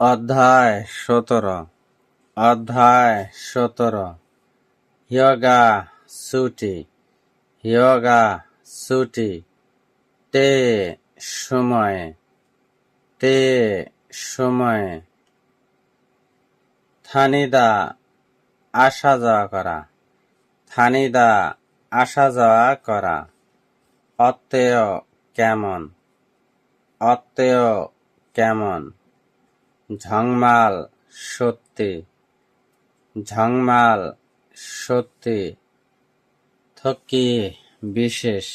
অধ্যায় সতেরো। অধ্যায় সতেরো। ইয়োগা সুটি ইয়োগা সুটি তে সময়। তে সময়। থানিদা আসা যাওয়া করা। থানিদা আসা যাওয়া করা। অত্যয় কেমন? অত্যয় কেমন? ঝংমাল সত্যি ঝংমাল সত্যি, থকি বিশেষ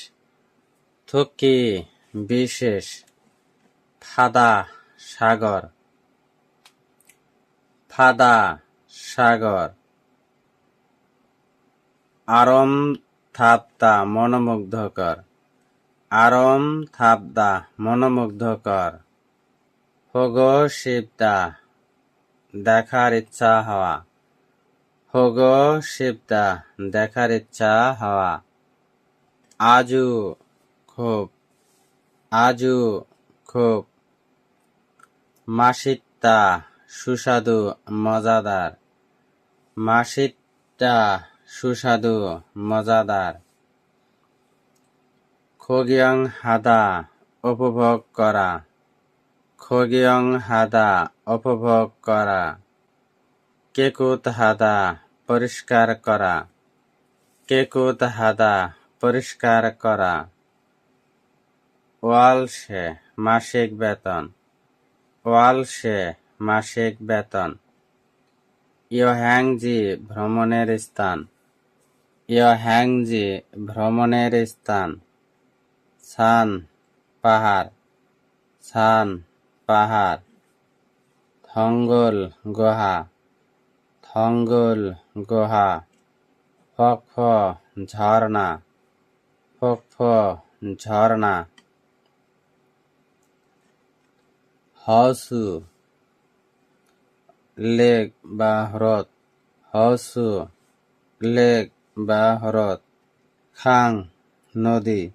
থকি বিশেষ, ফাদা সাগর ফাদা সাগর। আরম থাপতা মনোমুগ্ধকর আরম থাপদা মনোমুগ্ধকর। হোগো শিবদা, দেখার ইচ্ছা হওয়া। হোগো শিবদা, দেখার ইচ্ছা হওয়া। আজু খুব আজু খুব মাসিত্তা, সুস্বাদু, মজাদার। মাসিত্তা, সুস্বাদু, মজাদার। খগিয়ং হাদা, উপভোগ করা। খগিয়ং হাদা উপভোগ করা কেকুত হাদা পরিষ্কার করা কেকুত হাদা পরিষ্কার করা ওয়ালসে মাসিক বেতন ওয়ালসে মাসিক বেতন ইয়োহ্যাংজি ভ্রমণের স্থান ইয়োহ্যাংজি ভ্রমণের স্থান সান পাহাড় সান পাহাড়। থঙ্গল গুহা। থঙ্গল গুহা। ফকফ ঝর্ণা। ফকফ ঝর্ণা। হসু লেক বা হ্রদ হসু লেক বা হ্রদ খাং নদী।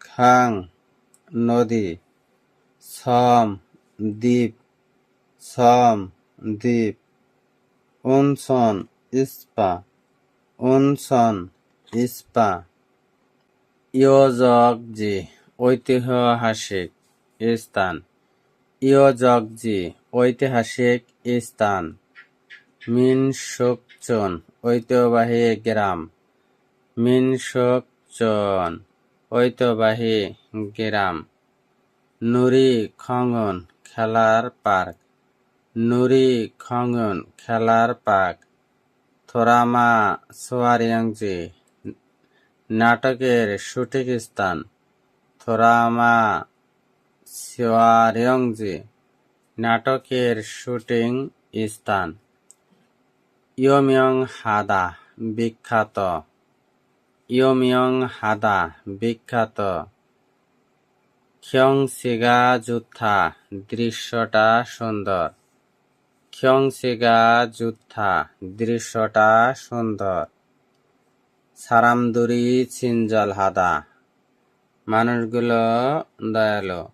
খাং নদী। সম, দ্বীপ সম, দ্বীপ, উনসন, ইস্পা উনসন, ইস্পা। ইয়োজকজি, ঐতিহাসিক স্থান। ইয়োজকজি, ঐতিহাসিক স্থান। মিনসুকচন, ঐতিহ্যবাহী গ্রাম। মিনসুকচন, ঐতিহ্যবাহী গ্রাম। নুরি খঙ্গন খেলার পার্ক। নুরি খঙ্গন খেলার পার্ক। থোরামা সোয়ারিয়াংজি, নাটকের শুটিং স্থান। থোরামা সোয়ারিয়ংজি, নাটকের শুটিং স্থান। ইয়মিয়ং হাদা বিখ্যাত। ইয়মিয়ং হাদা বিখ্যাত। খ্যংসিগা যুদ্ধা, দৃশ্যটা সুন্দর। খ্যংসিগা যুদ্ধা, দৃশ্যটা সুন্দর। সারামদুরি ছিঞ্জল হাদা, মানুষগুলো দয়ালু।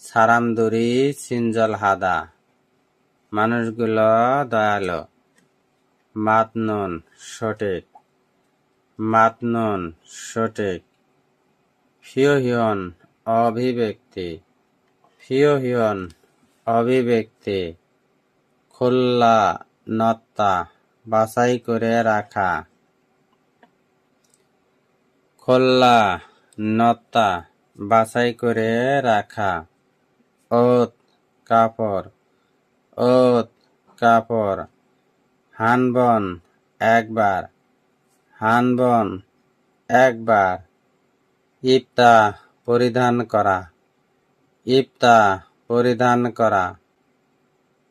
সারামদুরি ছিঞ্জল হাদা, মানুষগুলো দয়ালু। মাতনুন সঠিক। মাতনুন সঠিক। ফিওহিয়ন অভিব্যক্তি। ফিওহিয়ন অভিব্যক্তি। খোল্লা নত্তা বাছাই করে রাখা। খোল্লা নত্তা বাছাই করে রাখা। ওত কাপড় ওত কাপড়। হানবন একবার হানবন একবার। ইফতা পরিধান করা। ইফতা পরিধান করা।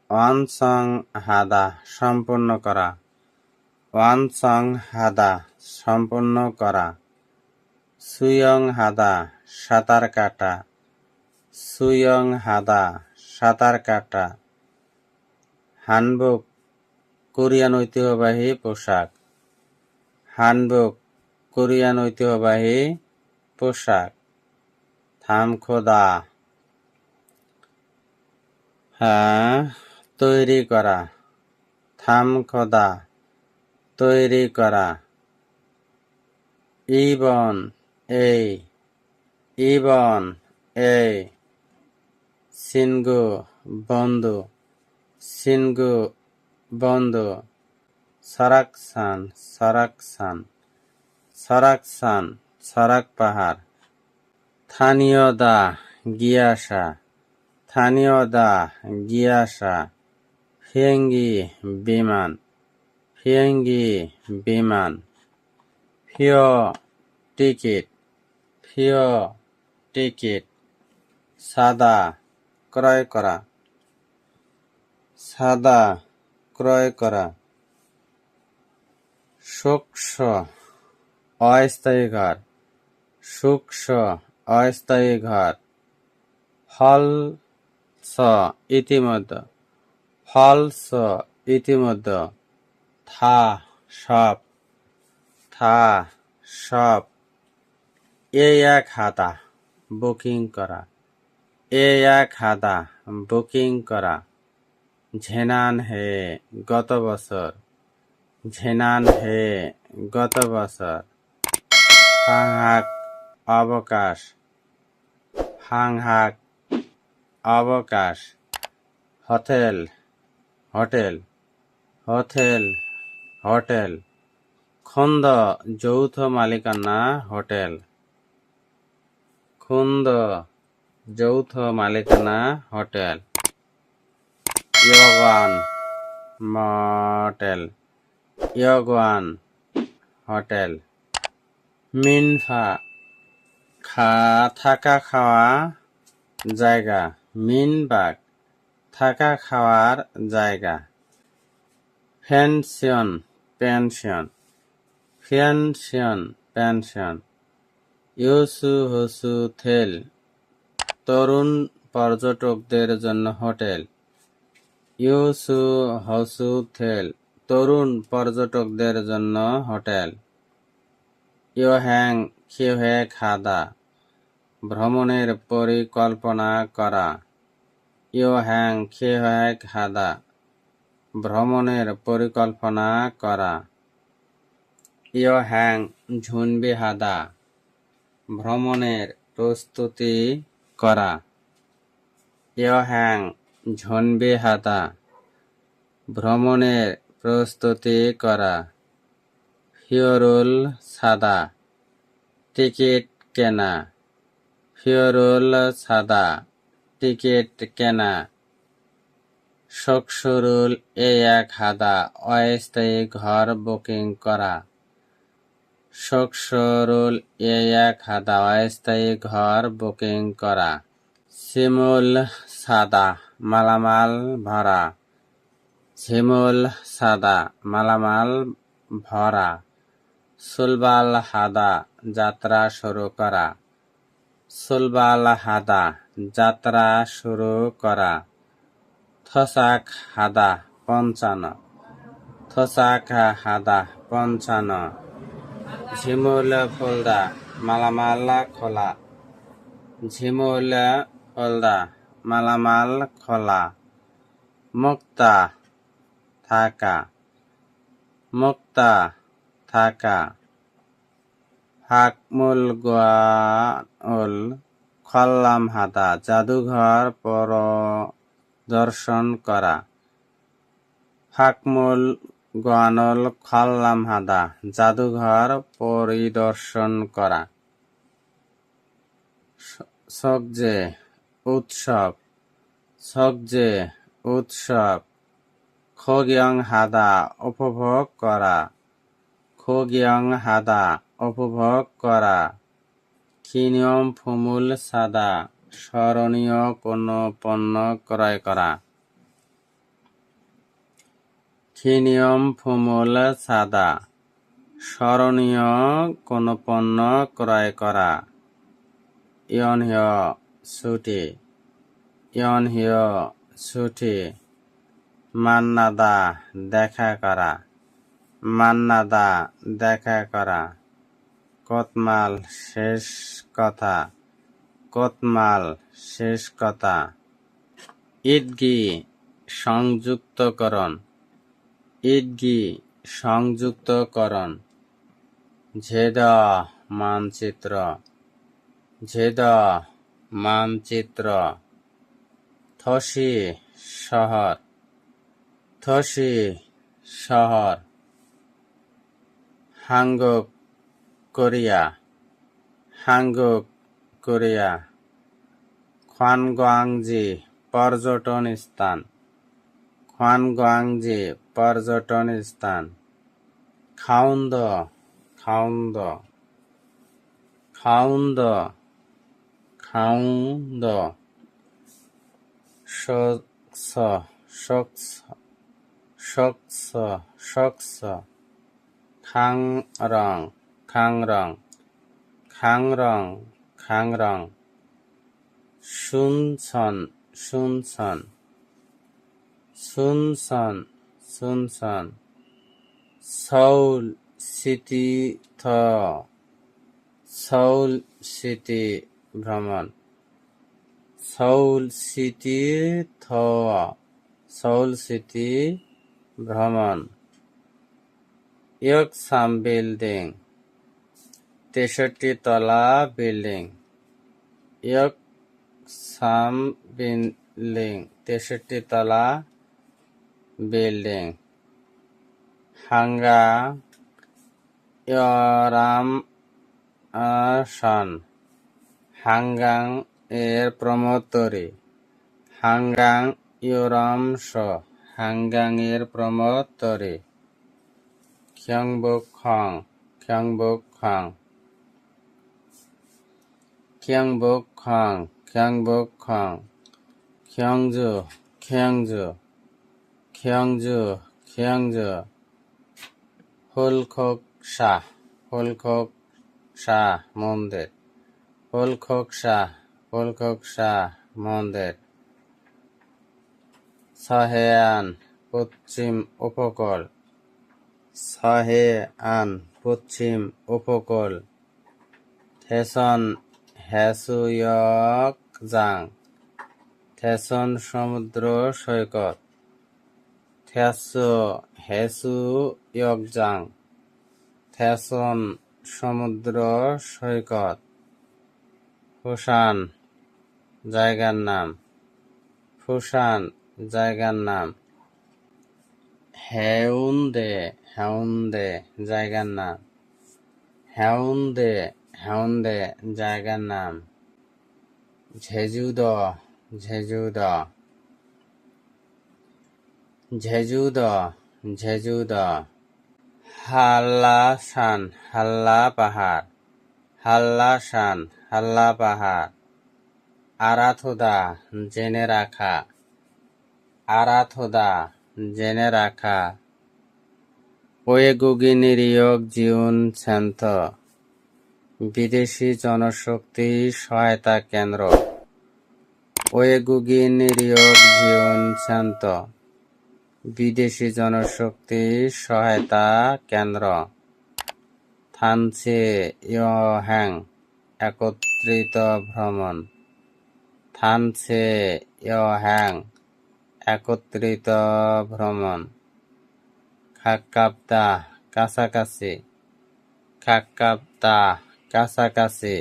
ওয়ানসং হাদা সম্পূর্ণ করা। ওয়ানসং হাদা সম্পূর্ণ করা। সুয়ং হাদা সাঁতার কাটা। সুয়ং হাদা সাঁতার কাটা। হানবুক কোরিয়ান ঐতিহ্যবাহী পোশাক। হানবুক কোরিয়ান ঐতিহ্যবাহী পোশাক। থামখোদা। হ্যাঁ তৈরি করা। থাম খোদা তৈরি করা। ইবন এই ইবন এই সিনগু, বন্ধু। সিনগু, বন্ধু। সরাকসান সরাকসান। সরাকসান, সরাক পাহাড়। স্থানীয় দা গিয়াসা। স্থানীয় দা গিয়াসা। ফিয়েঙ্গি, বিমান। ফিয়েঙ্গি, বিমান। ফিও টিকিট। ফিও টিকিট। সাদা, ক্রয় করা। সাদা, ক্রয় করা। সূক্ষ্ম অস্থায়ী ঘর সূক্ষ্ম অস্থায়ী ঘর ফল স ইতিমধ্যে। ফল স ইতিমধ্যে। থা সব। থা সব। এ এক হাতা, বুকিং করা। এ এক হাতা, বুকিং করা। ঝেনান হে, গত বছর। ঝেনান হে, গত বছর। হাংহাক অবকাশ। হাংহাক অবকাশ। হোটেল। হোটেল। হোটেল। হোটেল। খন্দ যৌথ মালিকানা হোটেল। খুন্দ যৌথ মালিকানা হোটেল। ইয়গান মটেল। ইয়গান হোটেল। মিনফা খা, থাকা খাওয়া জায়গা মিনবাগ থাকা খাওয়ার জায়গা। Pension pension pension pension ইউসু হসু tell, তরুণ পর্যটকদের জন্য হোটেল। ইউসু হসু থেল, তরুণ পর্যটকদের জন্য হোটেল। ইয়োহ্যাং খিওহে খাদা, ভ্রমণের পরিকল্পনা করা। ইয়োহ্যাং খিওহে খাদা, ভ্রমণের পরিকল্পনা করা। ইয় হ্যাং ঝুনবি হাদা ভ্রমণের প্রস্তুতি করা। ইয় হ্যাং ঝুনবি হাদা ভ্রমণের প্রস্তুতি করা। ফিওরুল সাদা টিকিট কেনা। ফিওরুল সাদা, টিকিট কেনা। শকসরুল এ এক হাদা, অস্থায়ী ঘর বুকিং করা। শকসরুল এ এক হাদা, অস্থায়ী ঘর বুকিং করা। শিমুল সাদা, মালামাল ভরা। ঝিমুল সাদা, মালামাল ভরা। সুলবাল হাদা যাত্রা শুরু করা। সুলবাল হাদা যাত্রা শুরু করা। থসাক হাদা পঞ্চান্ন। থসাক হাদা পঞ্চান্ন। ঝিমুল ফুলদা মালামাল খোলা। ঝিমুল ফুলদা মালামাল খোলা। মুক্তা থাকা। মুক্তা থাকা। হাকমুল গোয়াল খল্লাম হাতা, জাদুঘর পরদর্শন করা। ফাকমুল গোয়ানল খল্লাম হাদা জাদুঘর পরিদর্শন করা। সকজে উৎসব সকজে উৎসব, খগিয়ং হাদা উপভোগ করা। খগিয়ং হাদা উপভোগ করা। খিনিয়ম ফুমুল সাদা, স্মরণীয় কোনো পণ্য ক্রয় করা। খিনিয়ম ফুমুল সাদা, স্মরণীয় কোনো পণ্য ক্রয় করা। ইয়নহিয় ছুটি, ইয়নহিয় মান্নাদা দেখা করা, মান্নাদা দেখা করা। কতমাল, শেষ কথা। কতমাল, শেষ কথা। ইদগি সংযুক্তকরণ। ইদগি সংযুক্তকরণ। ঝেদ, মানচিত্র। ঝেদ, মানচিত্র। থসি, শহর। থসি, শহর। হাঙ্গক কোরিয়া হাঙ্গক কোরিয়া খানগোয়াংজি পর্যটন স্থান খানগোয়াংজি পর্যটন স্থান খাউন্দ খাউন্দ খাউন্দ খাউন্দ শক্স শক্স শক্স শক্স খাংরং খাংরং খাংরং খাংরং, শুনছন শুনছন শুনছন শুনছন সৌল সিটি থ সৌল সিটি ভ্রমণ সৌল সিটি থ সৌল সিটি ভ্রমণ, ইয়কসাম বিল্ডিং তেষট্টি তলা বিল্ডিং। ইয়কসাম বিল্ডিং, তেষট্টি তলা বিল্ডিং। হাঙ্গা ইয়রাম সন হাঙ্গাং এর প্রমোত্তরে হাঙ্গাং ইয়রামস হাঙ্গাং এর প্রমোত্তরে খিয়ংবুক খং খিয়ংবুক খং খিয়ংবুক খং খিয়ংবুক খং খিয়ংজু খিয়ংজু খিয়ংজু খিয়ংজু হুলখোক শাহ হুলখোক শাহ মন্দির হুলখোক শাহ হুলখোক শাহ মন্দির সহেয়ান পশ্চিম উপকূল সহেয়ান পশ্চিম উপকূল থেসন হ্যাসুয়কজাং থেসন সমুদ্র সৈকত থেসো হেসুয়কজাং থেসন সমুদ্র সৈকত, ফুসান জায়গার নাম, ফুসান জায়গার নাম, হেউন্দে হেউন্দে জায়গার নাম, হেউন্দে হেউন্দে জায়গার নাম। ঝেজুদ ঝেজুদ ঝেজুদ ঝেজুদ হাল্লাসান হাল্লা পাহাড় হাল্লাসান হাল্লা পাহাড় আরাথুদা জেনে রাখা আরাথুদা জেনে রাখা ওয়েগুগি নিরিয়ক জিউন, সেন্থ। বিদেশি জনশক্তি সহায়তা কেন্দ্র। ওয়েগুগি নিরিয়ক জিউন সেন্থ বিদেশি জনশক্তি সহায়তা কেন্দ্র। থানসে ইয়হ্যাং একত্রিত ভ্রমণ। থানসে ইয়হ্যাং একত্রিত ভ্রমণ। খাক্কাপ্তা কাছাকাছি। খাক্কাপ্তা কাছাকাছি।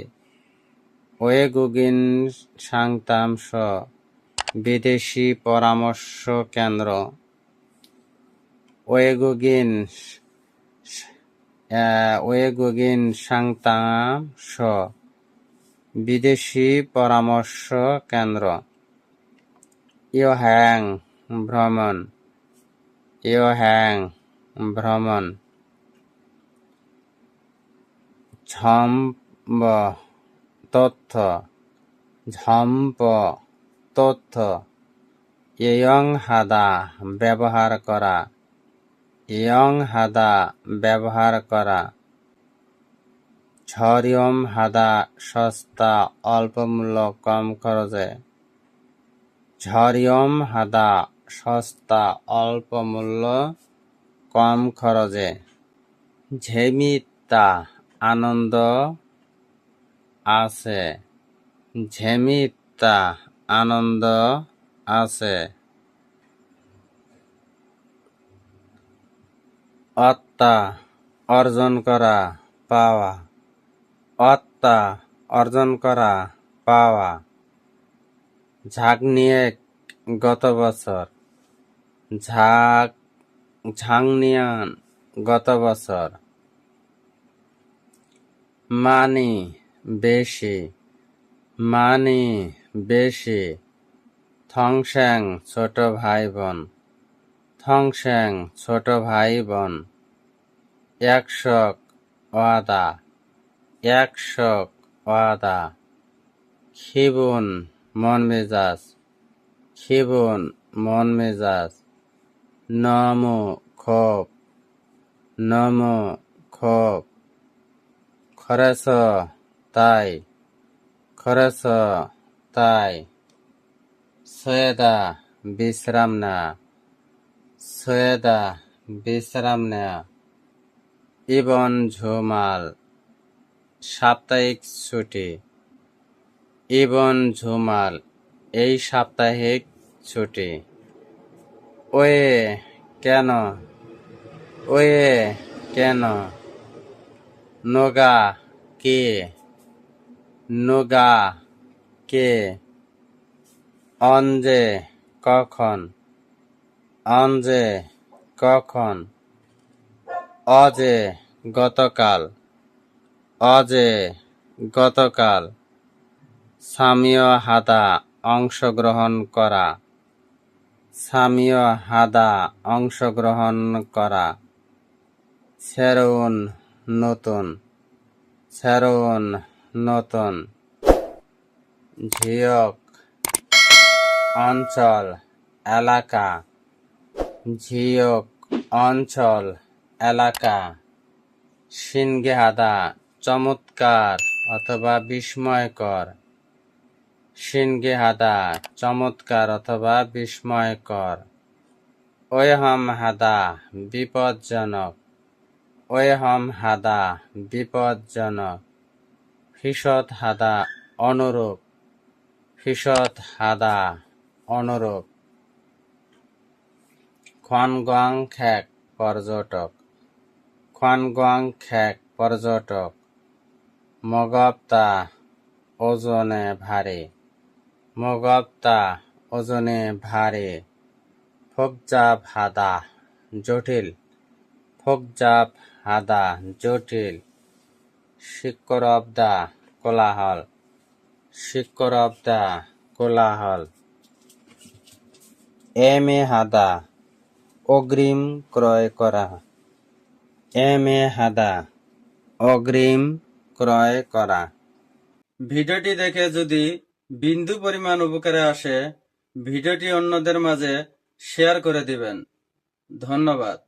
ওয়েগুগিন সাংতাংশ বিদেশি পরামর্শ কেন্দ্র। ওয়েগুগিন ওয়েগুগিন সাংতাংশ বিদেশি পরামর্শ কেন্দ্র। ইয়হ্যাং ভ্রমণ। ইয়হ্যাং ভ্রমণ। ঝম্প তথ্য ঝম্প তথ্য ইয়ং হাদা ব্যবহার করা। ইয়ং হাদা ব্যবহার করা। ঝরিয়ম হাদা সস্তা অল্প মূল্য কম খরচে। ঝরিয়ম হাদা সস্তা অল্প মূল্য কম খরচে। ঝেমিতা আনন্দ আছে। ঝেমিতা, আনন্দ আছে। অত্তা, অর্জন করা, পাওয়া। অত্তা, অর্জন করা, পাওয়া। ঝাঁকনিয়ে গত বছর। ঝাঁক ঝাংনিয়ান গত বছর। মানি বেশি মানি বেশি। থংস্যাং ছোট ভাই বোন থংস্যাং ছোট ভাই বোন একশক ওয়াদা একশক ওয়াদা। খিবুন মন মেজাজ, খিবুন মন মেজাজ। নম খোপ নম খোপ। খরচ তাই খরচ তাই। সৈয়দা বিশ্রাম না, সৈয়দা বিশ্রাম নেয়া ইবন ঝুমাল, সাপ্তাহিক ছুটি। ইবন ঝুমাল, এই সাপ্তাহিক ছুটি। ওয়ে কেন ওয়ে কেন? নোগা কে? নোগা কে? অঞ্জে কখন? অঞ্জে কখন? অজে গতকাল। অজে গতকাল। সামীয় হাদা অংশগ্রহণ করা। সামীয় হাদা অংশগ্রহণ করা। সেরুন নতুন। সেরুন নতুন। ঝিয়ক, অঞ্চল, এলাকা। ঝিয়ক, অঞ্চল, এলাকা। সিনগেহাদা চমৎকার অথবা বিস্ময়কর। সিনগেহাদা চমৎকার অথবা বিস্ময়কর। ওয়হম হাদা বিপজ্জনক। ওয়হম হাদা, বিপজ্জনক। ফিসত হাদা, অনুরূপ। ফিসত হাদা, অনুরূপ। খনগং খ্যাক পর্যটক। খনগং খ্যাক পর্যটক। মগপ্তা ওজনে ভারী। মগপ্তা ওজনে ভারী। ফোকজাব হাদা, জটিল। ফোকজাব হাদা, জটিল, শিক্ষরবদা, কোলাহল শিক্ষরবদা, কোলাহল। এম এ হাদা, অগ্রিম ক্রয় করা। এম এ হাদা, অগ্রিম ক্রয় করা। ভিডিওটি দেখে যদি বিন্দু পরিমাণ উপকারে আসে, ভিডিওটি অন্যদের মাঝে শেয়ার করে দিবেন। ধন্যবাদ।